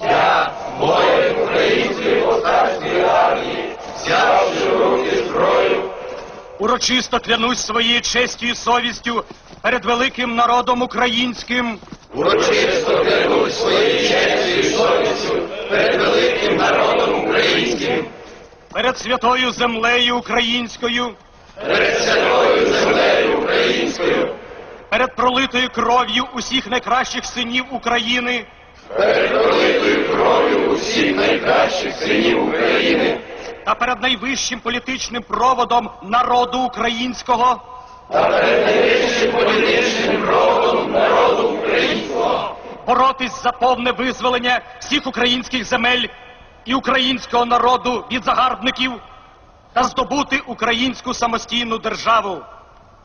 Я, воїн Української повстанської армії, взявши в руки зброю, урочисто клянусь своєю честю і совістю перед великим народом українським. Урочисто клянусь своєю честю і совістю перед великим народом українським, Перед святою землею українською, перед святою землею українською, перед пролитою кров'ю усіх найкращих синів України, перед пролитою кров'ю усіх найкращих синів України. Та перед найвищим політичним проводом народу українського, та перед найвищим політичним проводом народу українського, боротись за повне визволення всіх українських земель і українського народу від загарбників та здобути українську самостійну державу.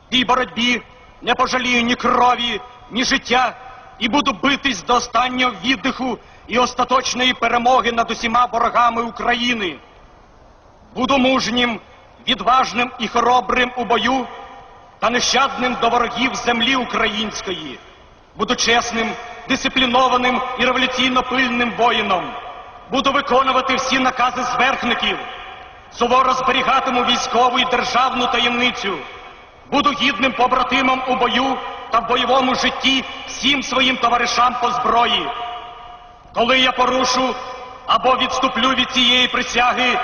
В тій боротьбі не пожалію ні крові, ні життя і буду битись до останнього віддиху і остаточної перемоги над усіма ворогами України. Буду мужнім, відважним і хоробрим у бою та нещадним до ворогів землі української. Буду чесним, дисциплінованим і революційно пильним воїном. Буду виконувати всі накази зверхників. Суворо зберігатиму військову і державну таємницю. Буду гідним побратимом у бою та в бойовому житті всім своїм товаришам по зброї. Коли я порушу або відступлю від цієї присяги,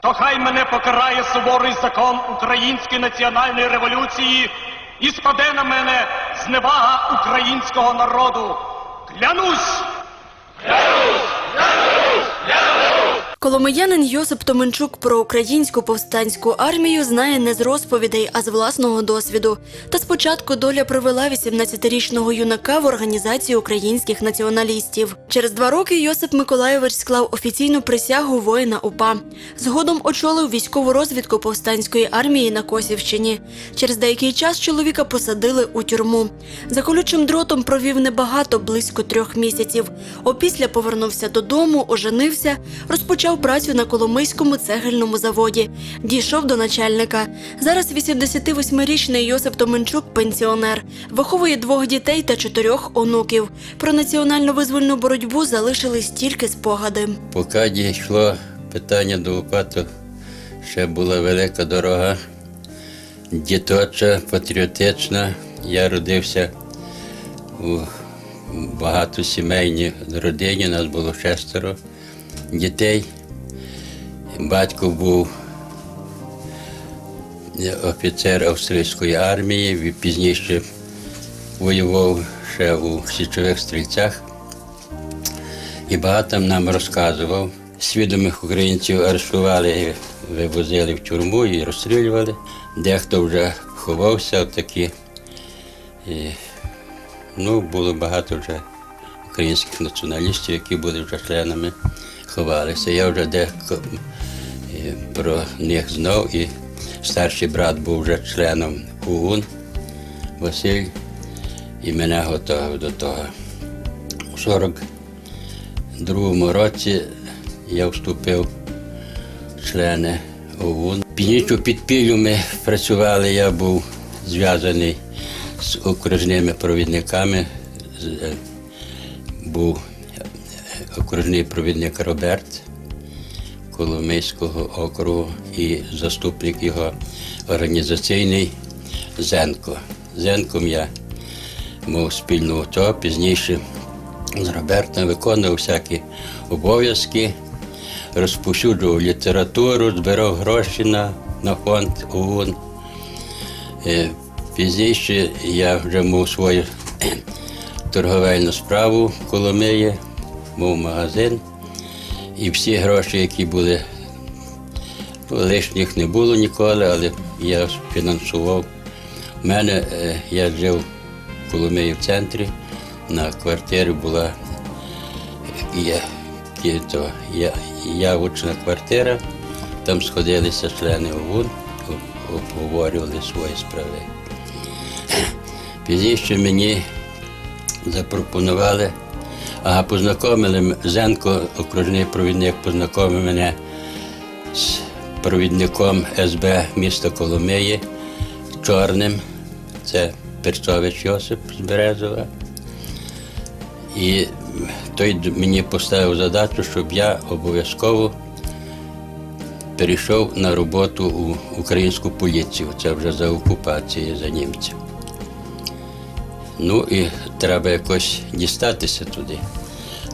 то хай мене покарає суворий закон Української національної революції і спаде на мене зневага українського народу. Клянусь! Коломиянин Йосип Томенчук про українську повстанську армію знає не з розповідей, а з власного досвіду. Та спочатку доля привела 18-річного юнака в організацію українських націоналістів. Через два роки Йосип Миколайович склав офіційну присягу воїна УПА. Згодом очолив військову розвідку повстанської армії на Косівщині. Через деякий час чоловіка посадили у тюрму. За колючим дротом провів небагато, близько трьох місяців. Опісля повернувся додому, оженився, розпочав працю на Коломийському цегельному заводі. Дійшов до начальника. Зараз 88-річний Йосип Томенчук пенсіонер, виховує двох дітей та чотирьох онуків. Про національно визвольну боротьбу залишились тільки спогади. Поки дійшло питання до УПАТу, ще була велика дорога, діточа, патріотична. Я родився у багатосімейній родині, нас було шестеро дітей. Батько був офіцер австрійської армії, пізніше воював ще у січових стрільцях і багато нам розказував. Свідомих українців арештували, вивозили в тюрму і розстрілювали. Дехто вже ховався такі. І, ну, було багато вже українських націоналістів, які були вже членами, ховалися. Я вже дехто е, про них знав, і старший брат був вже членом УУН Василь, і мене готував до того. У 42-му році я вступив в члени ОУН. Пізніше підпіллю ми працювали, я був зв'язаний з окружними провідниками. Е, Був е, окружний провідник Роберт Коломийського округу і заступник його організаційний Зенко. Зенком я мав спільну то пізніше з Робертом виконував всякі обов'язки, розповсюджував літературу, збирав гроші на, на фонд ОУН. Е, Пізніше я вже мав свою торговельну справу в Коломиї, мав магазин. І всі гроші, які були, лишніх не було ніколи, але я фінансував. У мене е, я жив в Коломиї в центрі, на квартирі була я, то, я, явочна квартира, там сходилися члени ОВУН, обговорювали свої справи. Пізніше мені запропонували, ага, познайомили Зенко, окружний провідник, познайомив мене з провідником СБ міста Коломиї, Чорним це Перцович Йосип з Березова. І той мені поставив задачу, щоб я обов'язково перейшов на роботу у українську поліцію. Це вже за окупації за німців. Ну і треба якось дістатися туди.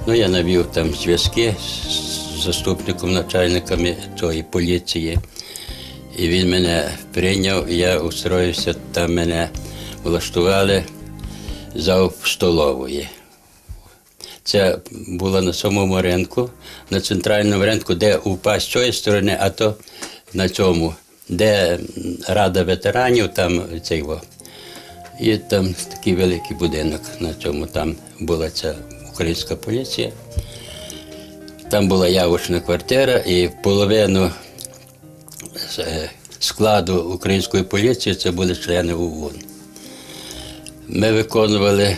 Ну, я навів там зв'язки з заступником начальниками цієї поліції. І він мене прийняв, я устроївся, там мене влаштували за столової. Це було на самому ринку, на центральному ринку, де упа з цієї сторони, а то на цьому, де рада ветеранів, там цей. І там такий великий будинок на цьому. Там була ця українська поліція. Там була явочна квартира, і половину е, складу української поліції це були члени ОУН. Ми виконували,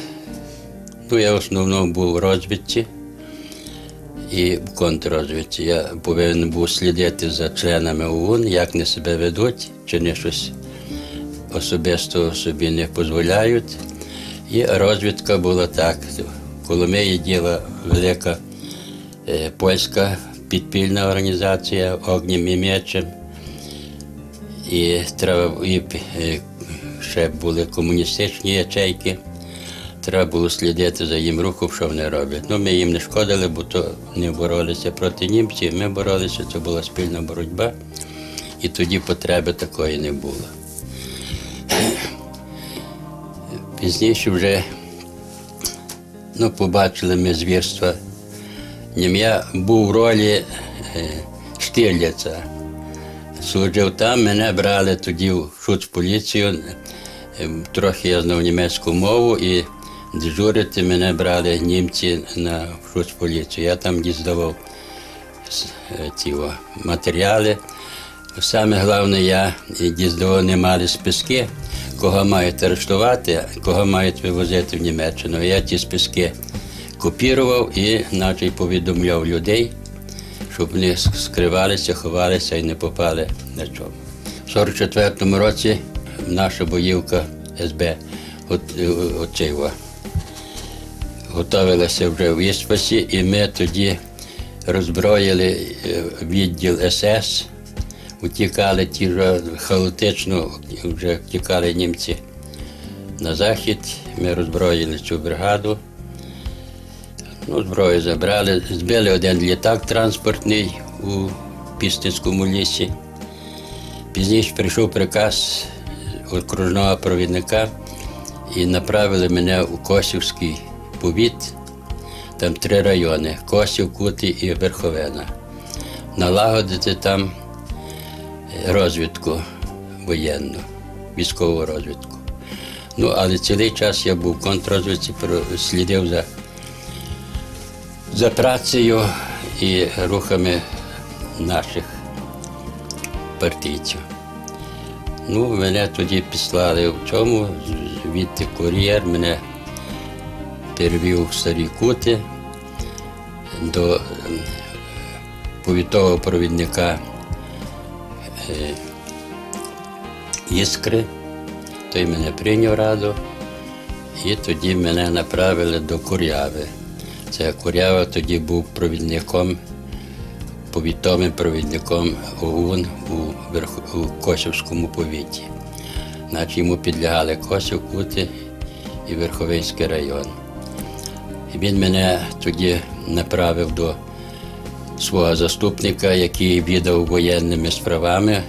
ну я в основному був в розвідці і в контррозвідці. Я повинен був слідити за членами ОУН, як вони себе ведуть, чи вони щось особисто собі не дозволяють. І розвідка була так. Коломиї діла велика е, польська підпільна організація огнем і мечем. І треба і е, ще були комуністичні ячейки. Треба було слідити за їм рухом, що вони роблять. Ну, ми їм не шкодили, бо то не боролися проти німців. Ми боролися, це була спільна боротьба, і тоді потреби такої не було. Пізніше вже ну, побачили ми звірства. Я був в ролі е, Штирліця. Служив там, мене брали тоді в шуцполіцію. Е, Трохи я знав німецьку мову і дежурити мене брали німці на шуцполіцію. Я там дізнавав с- е, о, матеріали. Саме головне, я дізнавав, не мали списки, кого мають арештувати, кого мають вивозити в Німеччину. Я ті списки копірував і наче повідомляв людей, щоб вони скривалися, ховалися і не попали на чому. В 44-му році наша боївка СБ от, е, готувалася вже в Іспасі, і ми тоді роззброїли е, відділ СС, утікали ті вже хаотично, вже втікали німці на захід. Ми роззброїли цю бригаду. Ну, зброю забрали, збили один літак транспортний у Пістинському лісі. Пізніше прийшов приказ окружного провідника і направили мене у Косівський повіт. Там три райони Косів, Кути і Верховина. Налагодити там розвідку воєнну, військову розвідку. Ну, але цілий час я був в контррозвідці, слідив за за працею і рухами наших партійців. Ну, мене тоді післали в чому, звідти кур'єр мене перевів в старі кути до ем, повітового провідника Іскри. Той мене прийняв раду, і тоді мене направили до Куряви. Це Курява тоді був провідником, повітовим провідником ОУН у, Верх... у Косівському повіті. Значить, йому підлягали Косів, Кути і Верховинський район. І він мене тоді направив до свого заступника, який віддав воєнними справами.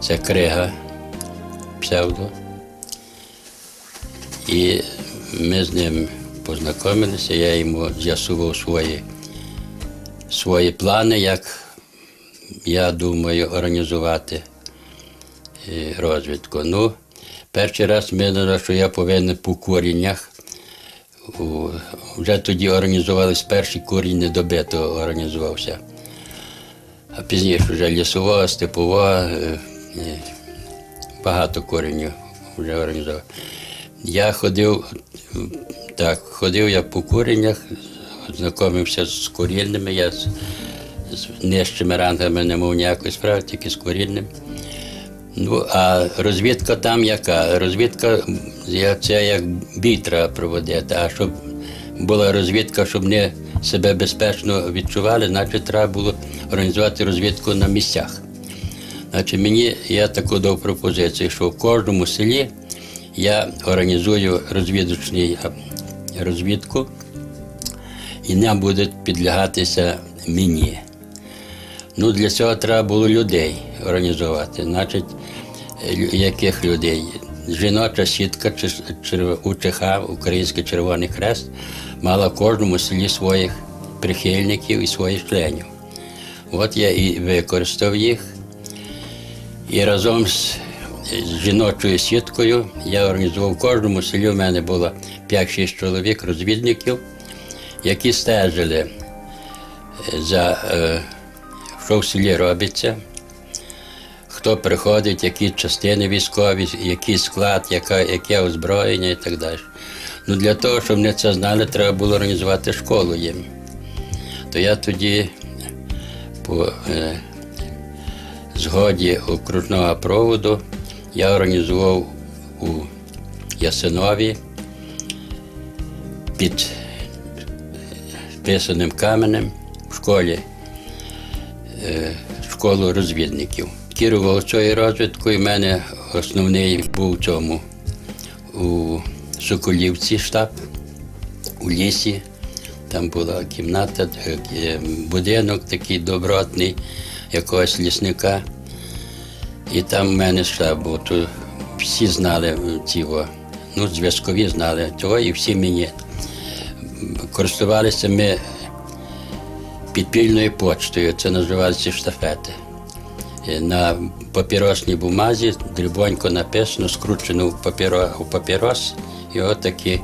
Це Крига псевдо. І ми з ним познайомилися, я йому з'ясував свої, свої плани, як я думаю організувати е, розвідку. Ну, перший раз ми що я повинен по коріннях. Вже тоді організувались перші корінь добитого організувався. А пізніше вже лісова, степова, е, е, багато коренів вже організував. Я ходив, так, ходив я по куреннях, знайомився з корінними, я з нижчими рангами не мав ніякої справи, тільки з корінним. Ну, а розвідка там яка? Розвідка це як бій треба проводити. А щоб була розвідка, щоб вони себе безпечно відчували, значить треба було організувати розвідку на місцях. Значить, мені я таку дав пропозицію, що в кожному селі я організую розвідочний розвідку, і не буде підлягатися мені. Ну, для цього треба було людей організувати. Значить, яких людей? Жіноча сітка УЧХ, Український Червоний Хрест, мала в кожному селі своїх прихильників і своїх членів. От я і використав їх. І разом з жіночою сіткою я організував в кожному селі. У мене було 5-6 чоловік, розвідників, які стежили за е, що в селі робиться, хто приходить, які частини військові, який склад, яка, яке озброєння і так далі. Ну, для того, щоб вони це знали, треба було організувати школу їм. То я тоді по е, згоді окружного проводу я організував у Ясинові під писаним каменем в школі е, школу розвідників. Керував цією розвідкою. У мене основний був цьому у Соколівці штаб, у лісі. Там була кімната, будинок такий добротний, якогось лісника. І там в мене штаб був. То всі знали цього, ну, зв'язкові знали цього, і всі мені користувалися ми підпільною почтою, це називалося штафети. Е, На папіросній бумазі дрібонько написано, скручено в, папіро, у папірос, і от такі,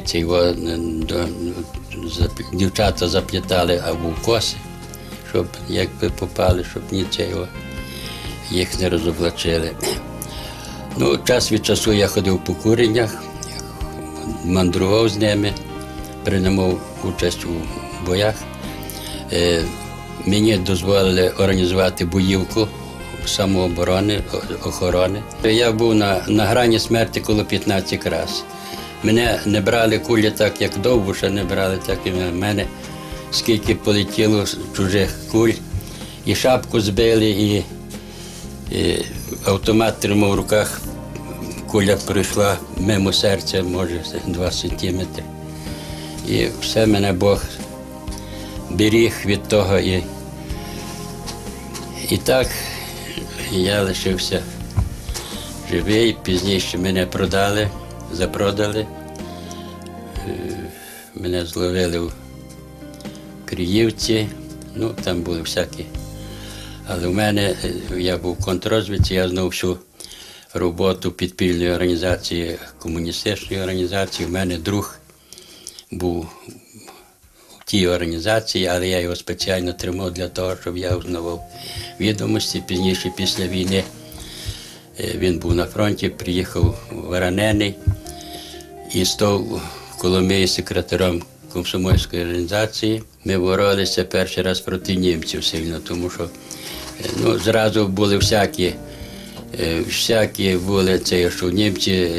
ці, о, е, до, зап- дівчата заплітали або в коси, щоб якби попали, щоб нічого їх не розоблачили. Ну, час від часу я ходив по куреннях, мандрував з ними, приймав участь у боях. Мені дозволили організувати боївку самооборони, охорони. Я був на, на грані смерті коло 15 разів. Мене не брали кулі так, як довбуша не брали, так і в мене скільки полетіло чужих куль, і шапку збили, і, і автомат тримав в руках. Куля пройшла мимо серця, може, 2 сантиметри. І все мене Бог беріг від того. І, і так я лишився живий. Пізніше мене продали, запродали. Е, Мене зловили в Криївці, ну там були всякі. Але в мене е, я був в контррозвідці, я знав всю роботу підпільної організації, комуністичної організації. У мене друг був тій організації, але я його спеціально тримав для того, щоб я узнавав відомості. Пізніше, після війни, е, він був на фронті, приїхав ранений і став в Коломиї секретарем комсомольської організації. Ми боролися перший раз проти німців сильно, тому що е, ну, зразу були всякі, е, всякі були це, що німці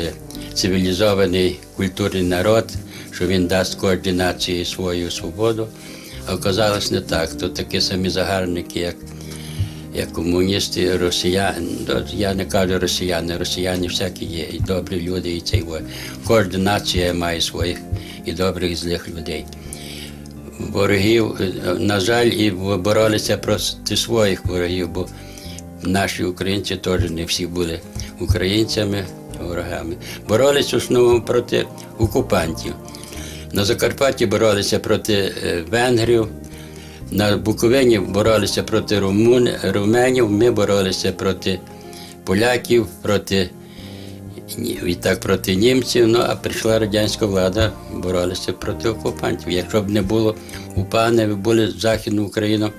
цивілізований культурний народ, що він дасть кожній нації свою свободу. А оказалось не так. То такі самі загарбники, як як комуністи, росіяни, я не кажу росіяни, росіяни всякі є, і добрі люди, і цей. Кожна має своїх і добрих, і злих людей. Ворогів, на жаль, і боролися проти своїх ворогів, бо наші українці теж не всі були українцями, ворогами. Боролися в основному проти окупантів. На Закарпатті боролися проти е, венгрів, на Буковині боролися проти румун, руменів, ми боролися проти поляків, проти і так проти німців. Ну а прийшла радянська влада, боролися проти окупантів. Якщо б не було УПА, не були в Західну Україну,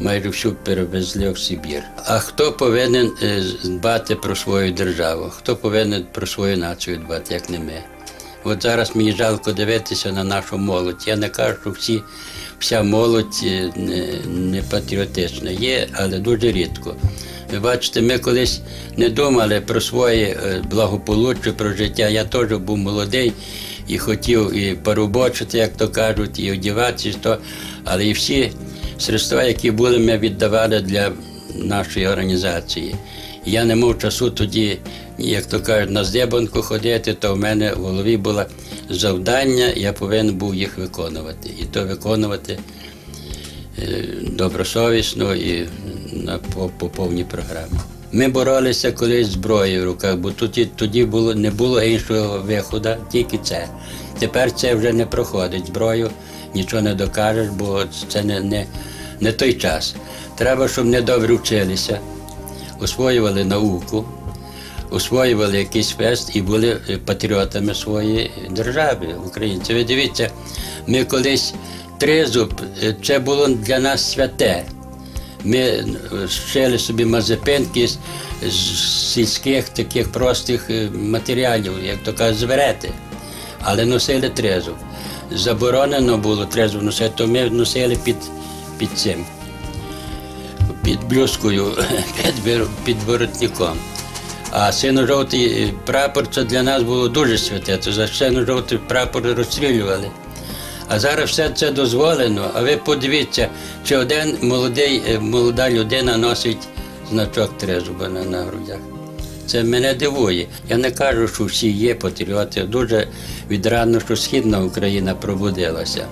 майже всю перевезли в Сибір. А хто повинен е, дбати про свою державу? Хто повинен про свою націю дбати, як не ми? От зараз мені жалко дивитися на нашу молодь. Я не кажу, що всі, вся молодь е, не, не патріотична. Є, але дуже рідко. Ви бачите, ми колись не думали про своє е, благополуччя, про життя. Я теж був молодий і хотів і поробочити, як то кажуть, і одягатися, то. але і всі средства, які були, ми віддавали для нашої організації. Я не мав часу тоді, як то кажуть, на здебанку ходити, то в мене в голові було завдання, я повинен був їх виконувати. І то виконувати е, добросовісно і на, по, по повній програмі. Ми боролися колись зброєю в руках, бо тоді, тоді було, не було іншого виходу, тільки це. Тепер це вже не проходить зброю, нічого не докажеш, бо це не, не, не той час. Треба, щоб вони добре вчилися, освоювали науку, освоювали якийсь фест і були е, патріотами своєї держави, українці. Ви дивіться, ми колись тризуб, е, це було для нас святе. Ми е, шили собі мазепинки з, сільських таких простих матеріалів, як то кажуть, зверети. Але носили трезуб. Заборонено було трезуб носити, то ми носили під, під цим, під блюзкою, під, під воротником. А сино-жовтий прапор це для нас було дуже святе. То за сино-жовтий прапор розстрілювали. А зараз все це дозволено. А ви подивіться, чи один молодий, е, молода людина носить значок трезуба на, на грудях. Це мене дивує. Я не кажу, що всі є патріоти. Дуже відрадно, що Східна Україна пробудилася.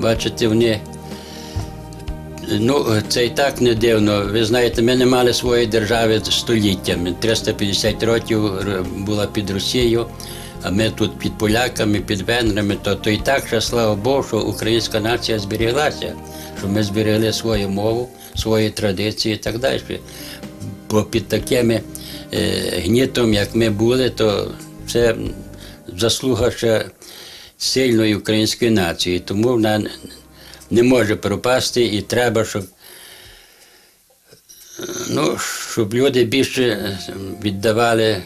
Бачите, вони. Ну, це і так не дивно. Ви знаєте, ми не мали своєї держави століттями. 350 років була під Росією, а ми тут під поляками, під венграми, то, то і так, що слава Богу, що українська нація зберіглася, що ми зберегли свою мову, свої традиції і так далі. Бо під такими е, гнітом, як ми були, то це заслуга ще сильної української нації. Тому вона не може пропасти і треба, щоб, е, ну, щоб люди більше віддавали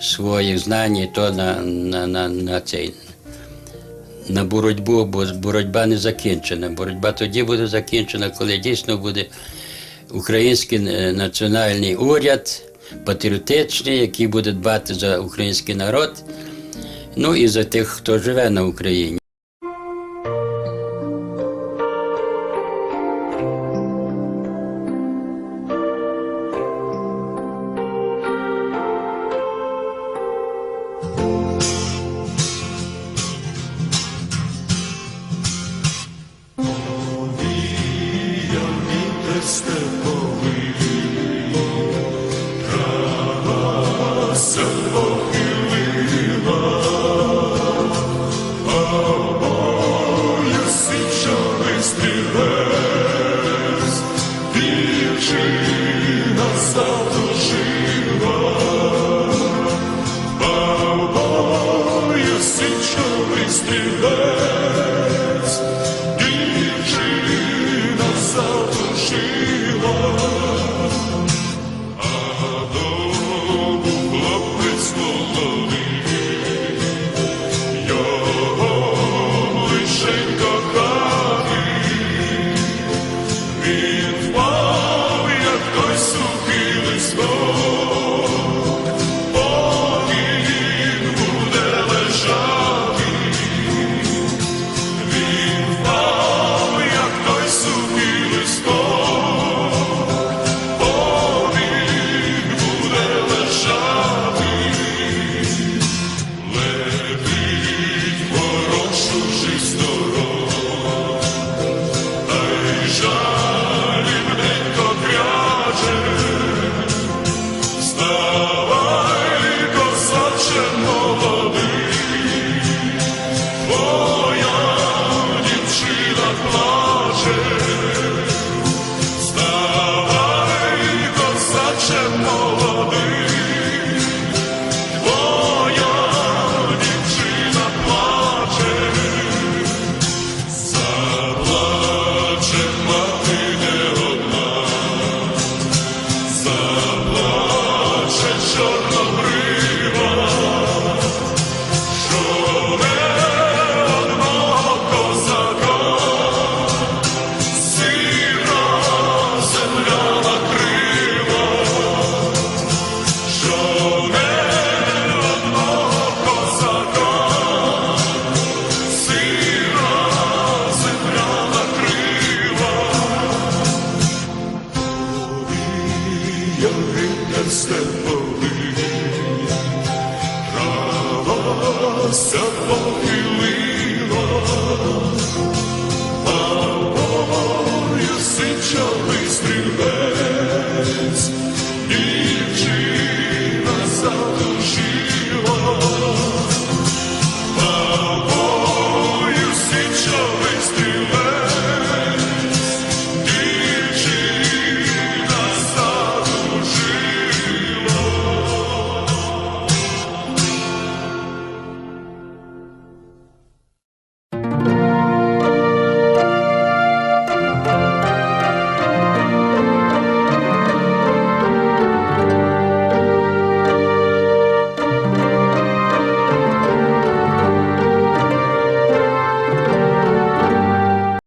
своїх знань і то на, на, на, на цей. На боротьбу, бо боротьба не закінчена. Боротьба тоді буде закінчена, коли дійсно буде український е, національний уряд, патріотичний, який буде дбати за український народ, ну і за тих, хто живе на Україні. the